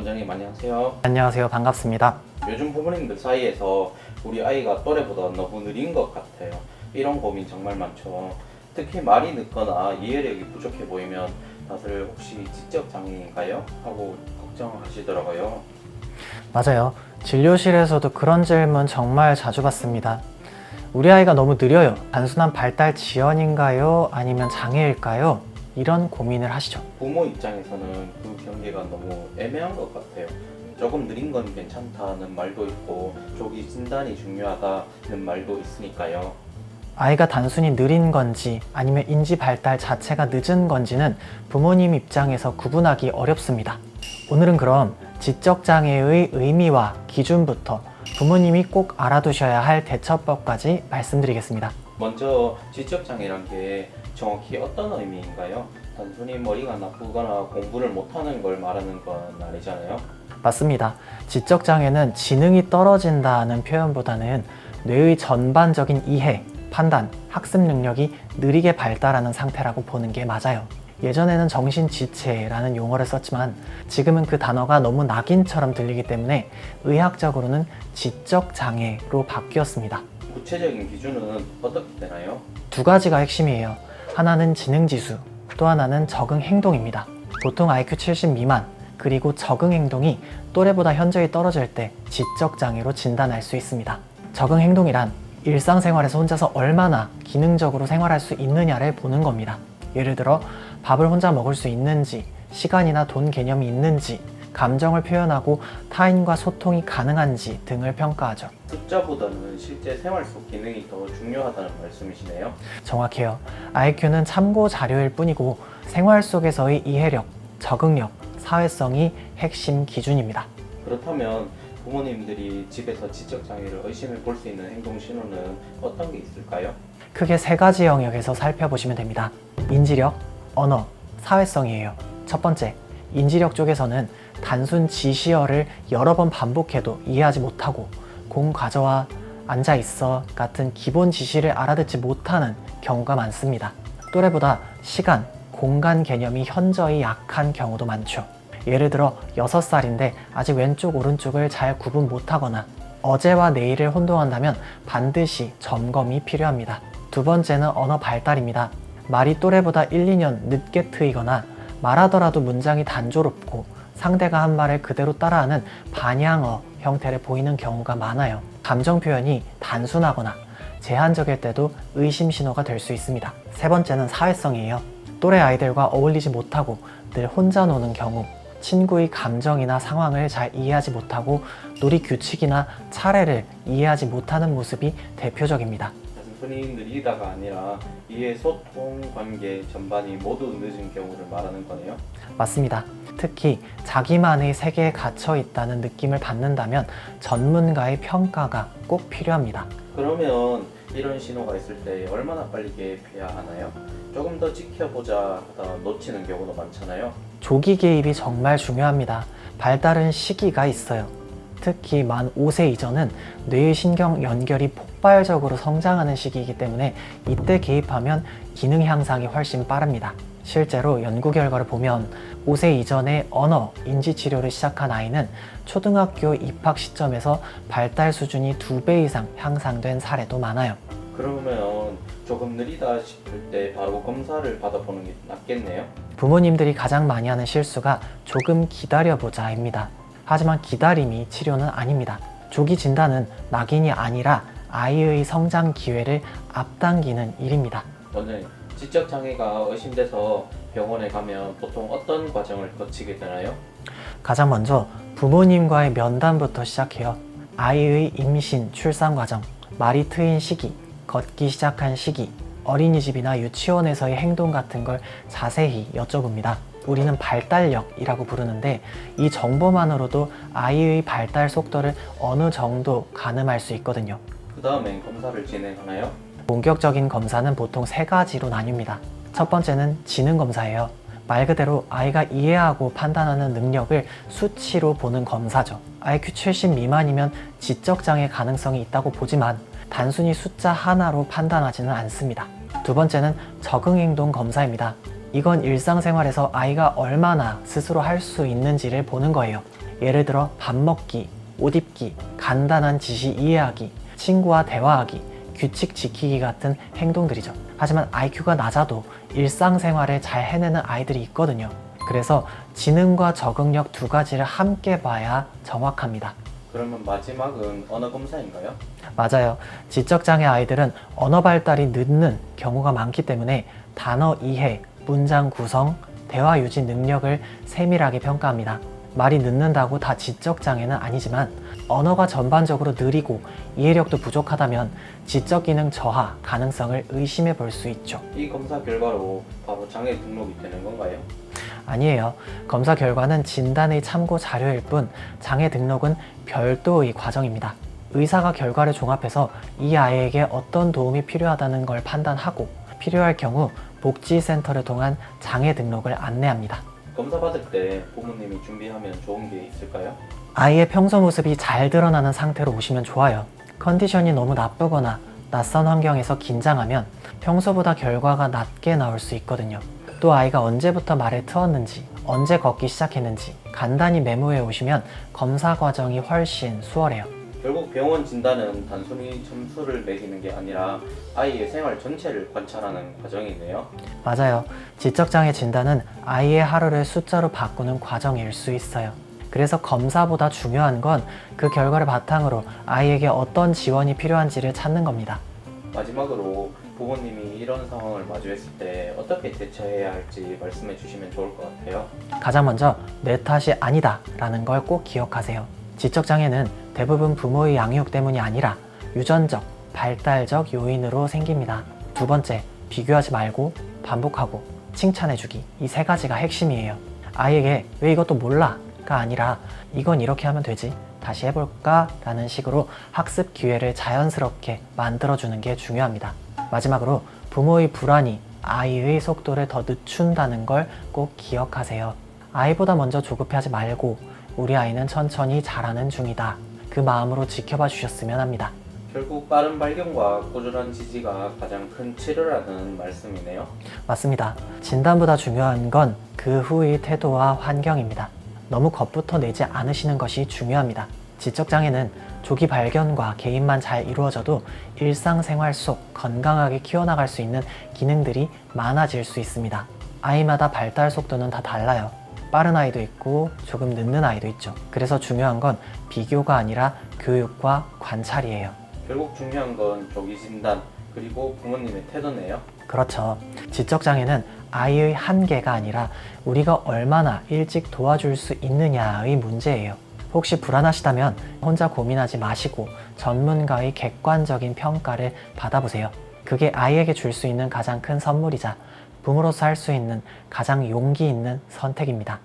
원장님 안녕하세요. 안녕하세요. 반갑습니다. 요즘 부모님들 사이에서 우리 아이가 또래보다 너무 느린 것 같아요. 이런 고민 정말 많죠. 특히 말이 늦거나 이해력이 부족해 보이면 다들 혹시 지적 장애인가요? 하고 걱정하시더라고요. 맞아요. 진료실에서도 그런 질문 정말 자주 받습니다. 우리 아이가 너무 느려요. 단순한 발달 지연인가요? 아니면 장애일까요? 이런 고민을 하시죠. 부모 입장에서는 그 경계가 너무 애매한 것 같아요. 조금 느린 건 괜찮다는 말도 있고 조기 진단이 중요하다는 말도 있으니까요. 아이가 단순히 느린 건지 아니면 인지 발달 자체가 늦은 건지는 부모님 입장에서 구분하기 어렵습니다. 오늘은 그럼 지적 장애의 의미와 기준부터 부모님이 꼭 알아두셔야 할 대처법까지 말씀드리겠습니다. 먼저 지적 장애란 게 정확히 어떤 의미인가요? 단순히 머리가 나쁘거나 공부를 못하는 걸 말하는 건 아니잖아요. 맞습니다. 지적 장애는 지능이 떨어진다는 표현보다는 뇌의 전반적인 이해, 판단, 학습 능력이 느리게 발달하는 상태라고 보는 게 맞아요. 예전에는 정신지체라는 용어를 썼지만 지금은 그 단어가 너무 낙인처럼 들리기 때문에 의학적으로는 지적 장애로 바뀌었습니다. 구체적인 기준은 어떻게 되나요? 두 가지가 핵심이에요. 하나는 지능 지수, 또 하나는 적응 행동입니다. 보통 IQ 70 미만, 그리고 적응 행동이 또래보다 현저히 떨어질 때 지적 장애로 진단할 수 있습니다. 적응 행동이란 일상생활에서 혼자서 얼마나 기능적으로 생활할 수 있느냐를 보는 겁니다. 예를 들어 밥을 혼자 먹을 수 있는지, 시간이나 돈 개념이 있는지, 감정을 표현하고 타인과 소통이 가능한지 등을 평가하죠. 숫자보다는 실제 생활 속 기능이 더 중요하다는 말씀이시네요. 정확해요. IQ는 참고 자료일 뿐이고 생활 속에서의 이해력, 적응력, 사회성이 핵심 기준입니다. 그렇다면 부모님들이 집에서 지적 장애를 의심해 볼 수 있는 행동 신호는 어떤 게 있을까요? 크게 세 가지 영역에서 살펴보시면 됩니다. 인지력, 언어, 사회성이에요. 첫 번째, 인지력 쪽에서는 단순 지시어를 여러 번 반복해도 이해하지 못하고 공 가져와 앉아 있어 같은 기본 지시를 알아듣지 못하는 경우가 많습니다. 또래보다 시간, 공간 개념이 현저히 약한 경우도 많죠. 예를 들어 6살인데 아직 왼쪽 오른쪽을 잘 구분 못하거나 어제와 내일을 혼동한다면 반드시 점검이 필요합니다. 두 번째는 언어 발달입니다. 말이 또래보다 1, 2년 늦게 트이거나 말하더라도 문장이 단조롭고 상대가 한 말을 그대로 따라하는 반향어 형태를 보이는 경우가 많아요. 감정 표현이 단순하거나 제한적일 때도 의심 신호가 될 수 있습니다. 세 번째는 사회성이에요. 또래 아이들과 어울리지 못하고 늘 혼자 노는 경우, 친구의 감정이나 상황을 잘 이해하지 못하고 놀이 규칙이나 차례를 이해하지 못하는 모습이 대표적입니다. 느리다가 아니라 이해 소통 관계 전반이 모두 늦은 경우를 말하는 거네요. 맞습니다. 특히 자기만의 세계에 갇혀 있다는 느낌을 받는다면 전문가의 평가가 꼭 필요합니다. 그러면 이런 신호가 있을 때 얼마나 빨리 개입해야 하나요? 조금 더 지켜보자 하다 놓치는 경우도 많잖아요. 조기 개입이 정말 중요합니다. 발달은 시기가 있어요. 특히 만 5세 이전은 뇌의 신경 연결이 폭발적으로 성장하는 시기이기 때문에 이때 개입하면 기능 향상이 훨씬 빠릅니다. 실제로 연구 결과를 보면 5세 이전에 언어, 인지 치료를 시작한 아이는 초등학교 입학 시점에서 발달 수준이 2배 이상 향상된 사례도 많아요. 그러면 조금 느리다 싶을 때 바로 검사를 받아보는 게 낫겠네요. 부모님들이 가장 많이 하는 실수가 조금 기다려보자입니다. 하지만 기다림이 치료는 아닙니다. 조기 진단은 낙인이 아니라 아이의 성장 기회를 앞당기는 일입니다. 원장님, 지적 장애가 의심돼서 병원에 가면 보통 어떤 과정을 거치게 되나요? 가장 먼저 부모님과의 면담부터 시작해요. 아이의 임신, 출산 과정, 말이 트인 시기, 걷기 시작한 시기, 어린이집이나 유치원에서의 행동 같은 걸 자세히 여쭤봅니다. 우리는 발달력이라고 부르는데 이 정보만으로도 아이의 발달 속도를 어느 정도 가늠할 수 있거든요. 그 다음엔 검사를 진행하나요? 본격적인 검사는 보통 세 가지로 나뉩니다. 첫 번째는 지능 검사예요. 말 그대로 아이가 이해하고 판단하는 능력을 수치로 보는 검사죠. IQ 70 미만이면 지적 장애 가능성이 있다고 보지만 단순히 숫자 하나로 판단하지는 않습니다. 두 번째는 적응 행동 검사입니다. 이건 일상생활에서 아이가 얼마나 스스로 할 수 있는지를 보는 거예요. 예를 들어 밥 먹기, 옷 입기, 간단한 지시 이해하기, 친구와 대화하기, 규칙 지키기 같은 행동들이죠. 하지만 IQ가 낮아도 일상생활을 잘 해내는 아이들이 있거든요. 그래서 지능과 적응력 두 가지를 함께 봐야 정확합니다. 그러면 마지막은 언어 검사인가요? 맞아요. 지적장애 아이들은 언어 발달이 늦는 경우가 많기 때문에 단어 이해, 문장 구성, 대화 유지 능력을 세밀하게 평가합니다. 말이 늦는다고 다 지적 장애는 아니지만 언어가 전반적으로 느리고 이해력도 부족하다면 지적 기능 저하 가능성을 의심해 볼 수 있죠. 이 검사 결과로 바로 장애 등록이 되는 건가요? 아니에요. 검사 결과는 진단의 참고 자료일 뿐 장애 등록은 별도의 과정입니다. 의사가 결과를 종합해서 이 아이에게 어떤 도움이 필요하다는 걸 판단하고 필요할 경우 복지센터를 통한 장애 등록을 안내합니다. 검사 받을 때 부모님이 준비하면 좋은 게 있을까요? 아이의 평소 모습이 잘 드러나는 상태로 오시면 좋아요. 컨디션이 너무 나쁘거나 낯선 환경에서 긴장하면 평소보다 결과가 낮게 나올 수 있거든요. 또 아이가 언제부터 말을 트었는지, 언제 걷기 시작했는지 간단히 메모해 오시면 검사 과정이 훨씬 수월해요. 결국 병원 진단은 단순히 점수를 매기는 게 아니라 아이의 생활 전체를 관찰하는 과정이네요. 맞아요. 지적장애 진단은 아이의 하루를 숫자로 바꾸는 과정일 수 있어요. 그래서 검사보다 중요한 건 그 결과를 바탕으로 아이에게 어떤 지원이 필요한지를 찾는 겁니다. 마지막으로 부모님이 이런 상황을 마주했을 때 어떻게 대처해야 할지 말씀해 주시면 좋을 것 같아요. 가장 먼저 내 탓이 아니다 라는 걸 꼭 기억하세요. 지적장애는 대부분 부모의 양육 때문이 아니라 유전적, 발달적 요인으로 생깁니다. 두 번째, 비교하지 말고 반복하고 칭찬해주기. 이 세 가지가 핵심이에요. 아이에게 왜 이것도 몰라? 가 아니라 이건 이렇게 하면 되지. 다시 해볼까? 라는 식으로 학습 기회를 자연스럽게 만들어주는 게 중요합니다. 마지막으로 부모의 불안이 아이의 속도를 더 늦춘다는 걸 꼭 기억하세요. 아이보다 먼저 조급해하지 말고 우리 아이는 천천히 자라는 중이다. 그 마음으로 지켜봐 주셨으면 합니다. 결국 빠른 발견과 꾸준한 지지가 가장 큰 치료라는 말씀이네요. 맞습니다. 진단보다 중요한 건 그 후의 태도와 환경입니다. 너무 겁부터 내지 않으시는 것이 중요합니다. 지적장애는 조기 발견과 개인만 잘 이루어져도 일상생활 속 건강하게 키워나갈 수 있는 기능들이 많아질 수 있습니다. 아이마다 발달 속도는 다 달라요. 빠른 아이도 있고 조금 늦는 아이도 있죠. 그래서 중요한 건 비교가 아니라 교육과 관찰이에요. 결국 중요한 건 조기 진단 그리고 부모님의 태도네요. 그렇죠. 지적장애는 아이의 한계가 아니라 우리가 얼마나 일찍 도와줄 수 있느냐의 문제예요. 혹시 불안하시다면 혼자 고민하지 마시고 전문가의 객관적인 평가를 받아보세요. 그게 아이에게 줄 수 있는 가장 큰 선물이자 부모로서 할 수 있는 가장 용기 있는 선택입니다.